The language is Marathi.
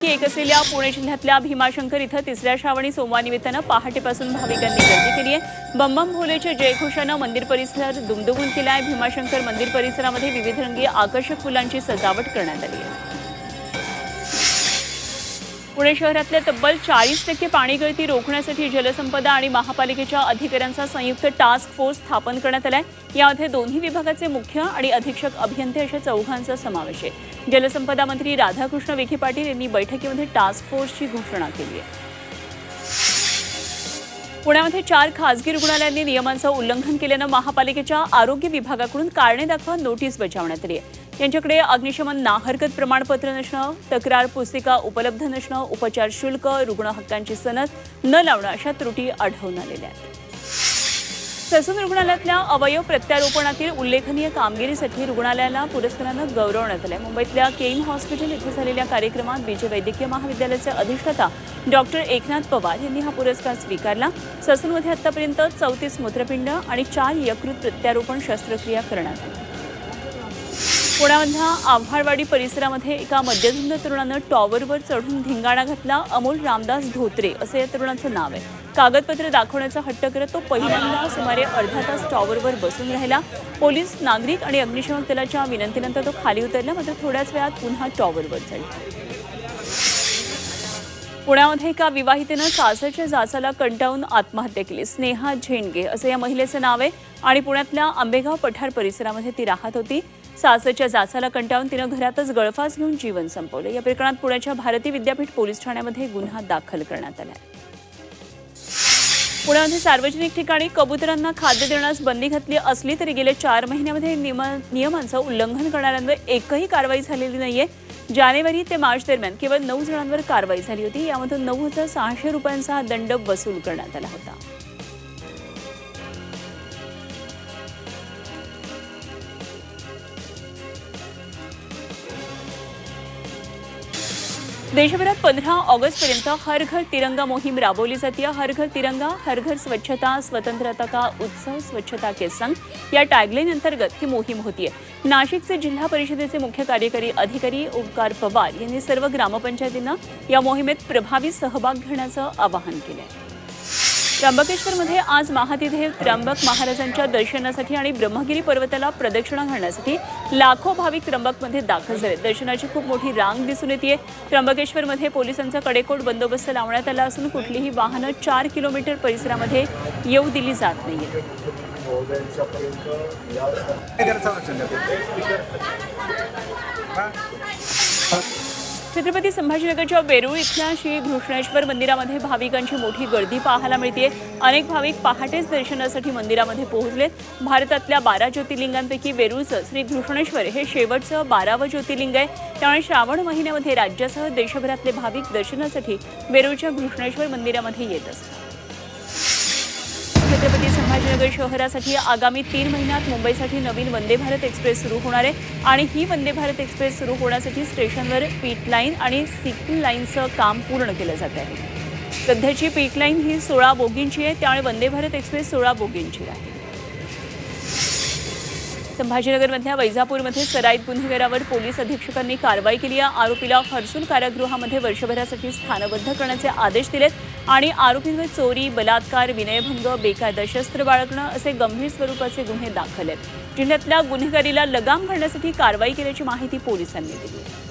की एक असलेल्या पुणे जिल्ह्यातल्या भीमाशंकर इथं तिसऱ्या श्रावणी सोमवारनिमित्तानं पहाटेपासून भाविकांनी गर्दी केली आहे. बंबम भोलेच्या जयघोषानं मंदिर परिसर दुमदुमून केला आहे भीमाशंकर मंदिर परिसरामध्ये विविध रंगी आकर्षक फुलांची सजावट करण्यात आली आहे. पुणे शहरातल्या तब्बल चाळीस टक्के पाणी गळती रोखण्यासाठी जलसंपदा आणि महापालिकेच्या अधिकाऱ्यांचा संयुक्त टास्क फोर्स स्थापन करण्यात आलाय. यामध्ये दोन्ही विभागाचे मुख्य आणि अधीक्षक अभियंते अशा चौघांचा समावेश आहे. जलसंपदा मंत्री राधाकृष्ण विखे पाटील यांनी बैठकीमध्ये टास्क फोर्सची घोषणा केली आहे. पुण्यामध्ये चार खासगी रुग्णालयांनी नियमांचं उल्लंघन केल्यानं महापालिकेच्या आरोग्य विभागाकडून कारणे दाखवा नोटीस बजावण्यात आली आहे. यांच्याकडे अग्निशमन नाहरकत प्रमाणपत्र नसणं तक्रार पुस्तिका उपलब्ध नसणं उपचार शुल्क रुग्ण हक्कांची सनद न लावणं अशा त्रुटी आढळून आलेल्या आहेत. ससून रुग्णालयातल्या अवयव प्रत्यारोपणातील उल्लेखनीय कामगिरीसाठी रुग्णालयाला पुरस्कारानं गौरवण्यात आलंय. मुंबईतल्या केईम हॉस्पिटल इथं झालेल्या कार्यक्रमात बीजे वैद्यकीय महाविद्यालयाचे अधिष्ठाता डॉक्टर एकनाथ पवार यांनी हा पुरस्कार स्वीकारला. ससूनमध्ये आतापर्यंत चौतीस मूत्रपिंड आणि चार यकृत प्रत्यारोपण शस्त्रक्रिया करण्यात आली. पुण्यामधल्या आव्हाडवाडी परिसरामध्ये एका मध्यधुंद तरुणानं टॉवरवर चढून धिंगाणा घातला. अमोल रामदास धोत्रे असं या तरुणाचं नाव आहे. कागदपत्र दाखवण्याचा हट्ट करत तो पहिल्यांदा सुमारे अर्धा तास टॉवरवर बसून राहिला. पोलीस नागरिक आणि अग्निशमन दलाच्या विनंतीनंतर तो खाली उतरला. मात्र थोड्याच वेळात पुन्हा टॉवरवर चढला. पुण्यामध्ये एका विवाहितेनं सासरच्या जाचाला कंटाळून आत्महत्या केली. स्नेहा झेंडगे असं या महिलेचं नाव आहे. आणि पुण्यातल्या आंबेगाव पठार परिसरामध्ये ती राहत होती. सासरच्या जाचाला कंटाळून तिनं घरातच गळफास घेऊन जीवन संपवलं. या प्रकरणात पुण्याच्या भारती विद्यापीठ पोलीस ठाण्यामध्ये गुन्हा दाखल करण्यात आला आहे. पुण्यामध्ये सार्वजनिक ठिकाणी कबुतरांना खाद्य देण्यास बंदी घातली असली तरी गेल्या चार महिन्यामध्ये नियम नियमांचं उल्लंघन करणाऱ्यांवर एकही कारवाई झालेली नाहीये. जानेवारी ते मार्च दरम्यान केवळ नऊ जणांवर कारवाई झाली होती. यामधून नऊ हजार सहाशे रुपयांचा हा दंड वसूल करण्यात आला होता. देशभरात पंधरा ऑगस्टपर्यंत हर घर तिरंगा मोहीम राबवली जाते. हर घर तिरंगा हर घर स्वच्छता स्वतंत्रता का उत्सव स्वच्छता के संग. या टॅगलाईन अंतर्गत ही मोहीम होतीये. नाशिकचे जिल्हा परिषदेचे मुख्य कार्यकारी अधिकारी ओंकार पवार यांनी सर्व ग्रामपंचायतींना या मोहिमेत प्रभावी सहभाग घेण्याचं आवाहन केलं आहे त्र्यंबकेश्वरमध्ये आज महातिदेव त्र्यंबक महाराजांच्या दर्शनासाठी आणि ब्रह्मगिरी पर्वताला प्रदक्षिणा घालण्यासाठी लाखो भाविक त्र्यंबकमध्ये दाखल झाले. दर्शनाची खूप मोठी रांग दिसून येते त्र्यंबकेश्वरमध्ये पोलिसांचा कडेकोट बंदोबस्त लावण्यात आला असून कुठलीही वाहनं चार किलोमीटर परिसरामध्ये येऊ दिली जात नाही आहेत छत्रपती संभाजीनगरच्या वेरूळ इथल्या श्री घृष्णेश्वर मंदिरामध्ये भाविकांची मोठी गर्दी पाहायला मिळते अनेक भाविक पहाटेच दर्शनासाठी मंदिरामध्ये पोहोचलेत. भारतातल्या बारा ज्योतिर्लिंगांपैकी वेरूळचं श्री घृष्णेश्वर हे शेवटचं बारावं ज्योतिर्लिंग आहे. त्यामुळे श्रावण महिन्यामध्ये राज्यासह देशभरातले भाविक दर्शनासाठी वेरूळच्या घृष्णेश्वर मंदिरामध्ये येत असतात. छत्रपती संभाजीनगर शहरासाठी आगामी तीन महिन्यात मुंबईसाठी नवीन वंदे भारत एक्सप्रेस सुरू होणार आहे. आणि ही वंदे भारत एक्सप्रेस सुरू होण्यासाठी स्टेशनवर पीट लाईन आणि सिक्ल लाईनचं काम पूर्ण केलं जात आहे. सध्याची पीट लाईन ही सोळा बोगींची आहे. त्यामुळे वंदे भारत एक्सप्रेस सोळा बोगींची आहे. संभाजीनगरमधल्या वैजापूरमध्ये सराईत गुन्हेगारावर पोलीस अधीक्षकांनी कारवाई केली आहे. आरोपीला हर्सुल कारागृहामध्ये वर्षभरासाठी स्थानबद्ध करण्याचे आदेश दिलेत आणि आरोपींवर चोरी बलात्कार विनयभंग बेकायदा शस्त्र बाळगणं असे गंभीर स्वरूपाचे गुन्हे दाखल आहेत. जिल्ह्यातल्या गुन्हेगारीला लगाम घालण्यासाठी कारवाई केल्याची माहिती पोलिसांनी दिली आहे.